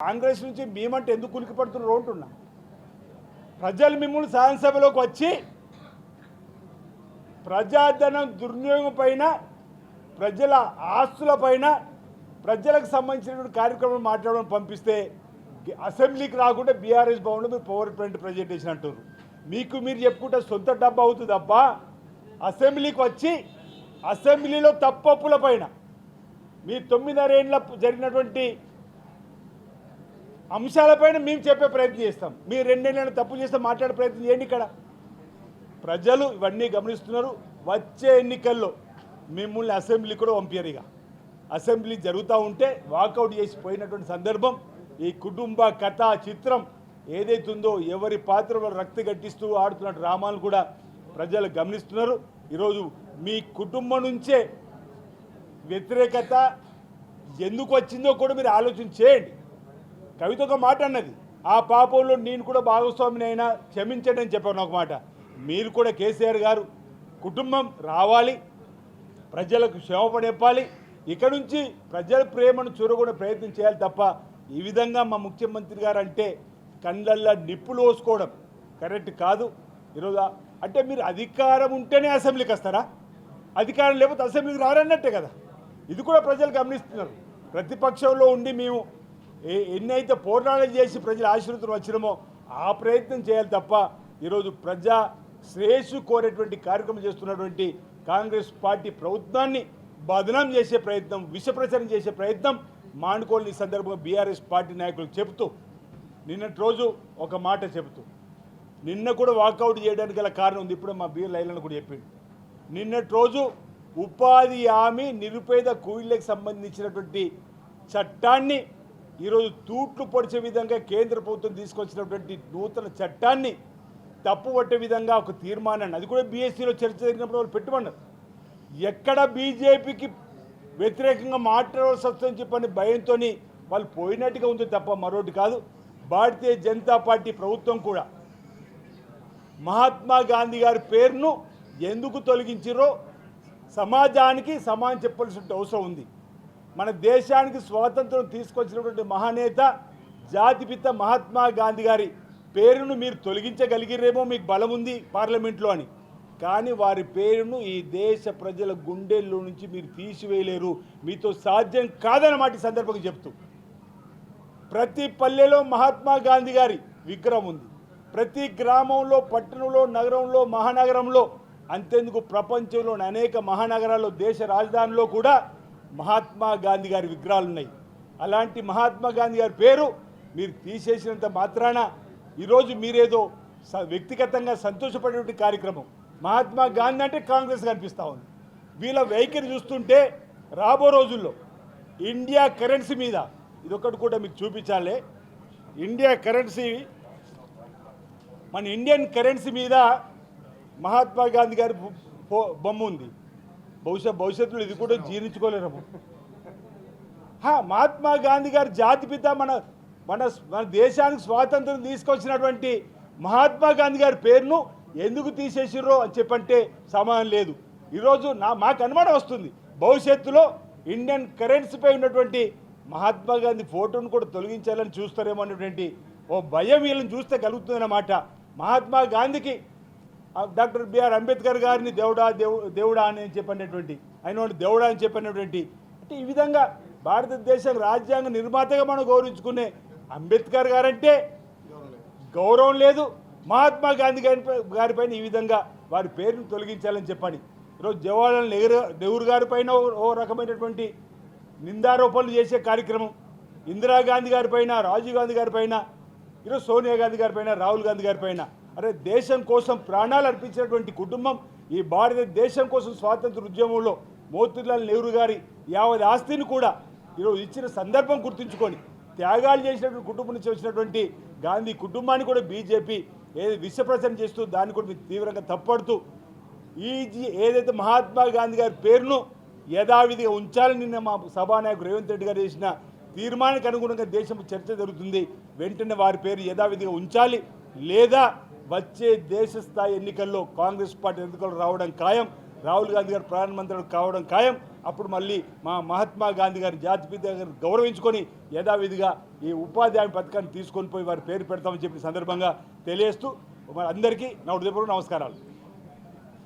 కాంగ్రెస్ నుంచి మేమంటే ఎందుకు కులికి రోడ్డు అంటున్నా. ప్రజలు మిమ్మల్ని శాసనసభలోకి వచ్చి ప్రజాధనం దుర్వినియోగం పైన ప్రజల ఆస్తుల పైన ప్రజలకు సంబంధించినటువంటి కార్యక్రమం మాట్లాడడం పంపిస్తే అసెంబ్లీకి రాకుండా బీఆర్ఎస్ భవన్లో మీరు పవర్ పాయింట్ ప్రజెంటేషన్ అంటారు మీకు మీరు చెప్పుకుంటే సొంత డబ్బా అవుతుంది తప్ప అసెంబ్లీకి వచ్చి అసెంబ్లీలో తప్పప్పుల పైన మీ తొమ్మిదిన్నరేళ్ళ జరిగినటువంటి అంశాలపైన మేము చెప్పే ప్రయత్నం చేస్తాం. మీరు రెండేళ్ళని తప్పు చేస్తే మాట్లాడే ప్రయత్నం చేయండి ఇక్కడ. ప్రజలు ఇవన్నీ గమనిస్తున్నారు. వచ్చే ఎన్నికల్లో మిమ్మల్ని అసెంబ్లీ కూడా పంపారు ఇక. అసెంబ్లీ జరుగుతూ ఉంటే వాకౌట్ చేసి పోయినటువంటి సందర్భం ఈ కుటుంబ కథ చిత్రం ఏదైతుందో ఎవరి పాత్ర రక్తి గట్టిస్తూ ఆడుతున్న డ్రామాలు కూడా ప్రజలు గమనిస్తున్నారు. ఈరోజు మీ కుటుంబం నుంచే వ్యతిరేకత ఎందుకు వచ్చిందో కూడా మీరు ఆలోచన చేయండి. కవిత ఒక మాట అన్నది. ఆ పాపంలో నేను కూడా భాగస్వామిని అయినా క్షమించండి అని చెప్పాను ఒక మాట. మీరు కూడా కేసీఆర్ గారు కుటుంబం రావాలి ప్రజలకు క్షేమపడి చెప్పాలి ఇక్కడ నుంచి ప్రజల ప్రేమను చూరగొనే ప్రయత్నం చేయాలి తప్ప ఈ విధంగా మా ముఖ్యమంత్రి గారు అంటే కళ్ళల్లో నిప్పులు పోసుకోవడం కరెక్ట్ కాదు. ఈరోజు అంటే మీరు అధికారం ఉంటేనే అసెంబ్లీకి వస్తారా? అధికారం లేకపోతే అసెంబ్లీకి రారన్నట్టే కదా. ఇది కూడా ప్రజలు గమనిస్తున్నారు. ప్రతిపక్షంలో ఉండి మేము ఎన్నైతే పోరాటాలు చేసి ప్రజల ఆశీర్వదం వచ్చినామో ఆ ప్రయత్నం చేయాలి తప్ప ఈరోజు ప్రజా శ్రేయస్సు కోరేటువంటి కార్యక్రమం చేస్తున్నటువంటి కాంగ్రెస్ పార్టీ ప్రభుత్వాన్ని బదనాం చేసే ప్రయత్నం విషప్రచారం చేసే ప్రయత్నం మానుకోని సందర్భంగా బీఆర్ఎస్ పార్టీ నాయకులు చెబుతూ నిన్నటి రోజు ఒక మాట చెబుతూ నిన్న కూడా వాకౌట్ చేయడానికి గల కారణం ఉంది. ఇప్పుడు మా బీర్ లైలను కూడా చెప్పిండు. నిన్నటి రోజు ఉపాధి హామీ నిరుపేద కూలీలకు సంబంధించినటువంటి చట్టాన్ని ఈరోజు తూట్లు పొడిచే విధంగా కేంద్ర ప్రభుత్వం తీసుకొచ్చినటువంటి నూతన చట్టాన్ని తప్పు పట్టే విధంగా ఒక తీర్మానాన్ని అది కూడా బీఎస్సీలో చర్చ జరిగినప్పుడు వాళ్ళు పెట్టుమన్నారు ఎక్కడ బీజేపీకి వ్యతిరేకంగా మాట్లాడవలసి వస్తుందని చెప్పని భయంతో వాళ్ళు పోయినట్టుగా ఉంది తప్ప మరొకటి కాదు. భారతీయ జనతా పార్టీ ప్రభుత్వం కూడా మహాత్మా గాంధీ గారి పేరును ఎందుకు తొలగించారో సమాజానికి సమానం చెప్పాల్సిన అవసరం ఉంది. మన దేశానికి స్వాతంత్రం తీసుకొచ్చినటువంటి మహానేత జాతిపిత మహాత్మా గాంధీ గారి పేరును మీరు తొలగించగలిగిరేమో మీకు బలం ఉంది పార్లమెంట్లో అని. కానీ వారి పేరును ఈ దేశ ప్రజల గుండెల్లో నుంచి మీరు తీసివేయలేరు. మీతో సాధ్యం కాదన్నమాట ఈ సందర్భంగా చెప్తూ. ప్రతి పల్లెలో మహాత్మా గాంధీ గారి విగ్రహం ఉంది. ప్రతి గ్రామంలో పట్టణంలో నగరంలో మహానగరంలో అంతెందుకు ప్రపంచంలోని అనేక మహానగరాల్లో దేశ రాజధానిలో కూడా మహాత్మా గాంధీ గారి విగ్రహాలు ఉన్నాయి అలాంటి మహాత్మా గాంధీ గారి పేరు మీరు తీసేసినంత మాత్రాన ఈరోజు మీరేదో స- వ్యక్తిగతంగా సంతోషపడేటువంటి కార్యక్రమం. మహాత్మా గాంధీ అంటే కాంగ్రెస్ కనిపిస్తూ ఉంది. వీళ్ళ వైఖరి చూస్తుంటే రాబో రోజుల్లో ఇండియా కరెన్సీ మీద ఇదొకటి కూడా మీకు చూపించాలి ఇండియా కరెన్సీ మన ఇండియన్ కరెన్సీ మీద మహాత్మా గాంధీ గారి బొమ్మ ఉంది. బహుశా భవిష్యత్తులో ఇది కూడా జీర్ణించుకోలేరేమో. మహాత్మా గాంధీ గారి జాతిపిత మన మన మన దేశానికి స్వాతంత్రం తీసుకొచ్చినటువంటి మహాత్మా గాంధీ గారి పేరును ఎందుకు తీసేసిర్రో అని చెప్పంటే సమానం లేదు. ఈరోజు నా మాకు అనుమానం వస్తుంది. భవిష్యత్తులో ఇండియన్ కరెన్సీపై ఉన్నటువంటి మహాత్మా గాంధీ ఫోటోను కూడా తొలగించాలని చూస్తారేమో అన్నటువంటి ఓ భయం వీళ్ళని చూస్తే కలుగుతుందన్నమాట. మహాత్మా గాంధీకి డాక్టర్ బిఆర్ అంబేద్కర్ గారిని దేవుడా దేవు దేవుడా అని చెప్పినటువంటి ఆయన దేవుడా అని చెప్పినటువంటి అంటే ఈ విధంగా భారతదేశం రాజ్యాంగ నిర్మాతగా మనం గౌరవించుకునే అంబేద్కర్ గారంటే గౌరవం లేదు. మహాత్మా గాంధీ గారి గారిపైన ఈ విధంగా వారి పేరును తొలగించాలని చెప్పండి ఈరోజు జవహర్లాల్ నెహ్రూ నెహ్రూ గారిపైన ఓ- రకమైనటువంటి నిందారోపణలు చేసే కార్యక్రమం ఇందిరాగాంధీ గారిపైన రాజీవ్ గాంధీ గారిపైన ఈరోజు సోనియా గాంధీ గారిపైన రాహుల్ గాంధీ గారిపైన అరే దేశం కోసం ప్రాణాలు అర్పించినటువంటి కుటుంబం ఈ భారతదేశం కోసం స్వాతంత్ర ఉద్యమంలో మోతిలాల్ నెహ్రూ గారి యావత్ ఆస్తిని కూడా ఈరోజు ఇచ్చిన సందర్భం గుర్తుంచుకొని త్యాగాలు చేసినటువంటి కుటుంబం నుంచి వచ్చినటువంటి గాంధీ కుటుంబాన్ని కూడా బీజేపీ ఏది విషప్రచారం చేస్తూ దాన్ని కూడా మీరు తీవ్రంగా తప్పడుతూ ఈ ఏదైతే మహాత్మా గాంధీ గారి పేరును యథావిధిగా ఉంచాలని నిన్న మా సభానాయకుడు రేవంత్ రెడ్డి గారు చేసిన తీర్మానానికి అనుగుణంగా దేశం చర్చ జరుగుతుంది. వెంటనే వారి పేరు యథావిధిగా ఉంచాలి లేదా వచ్చే దేశ స్థాయి ఎన్నికల్లో కాంగ్రెస్ పార్టీ ఎన్నికలు రావడం ఖాయం. రాహుల్ గాంధీ గారు ప్రధానమంత్రి కావడం ఖాయం. అప్పుడు మళ్ళీ మా మహాత్మా గాంధీ గారి జాతిపిత గారిని గౌరవించుకొని యథావిధిగా ఈ ఉపాధి హామీ పథకాన్ని తీసుకొని పోయి వారి పేరు పెడతామని చెప్పిన సందర్భంగా తెలియజేస్తూ మరి అందరికీ నా హృదయపూర్వక నమస్కారాలు.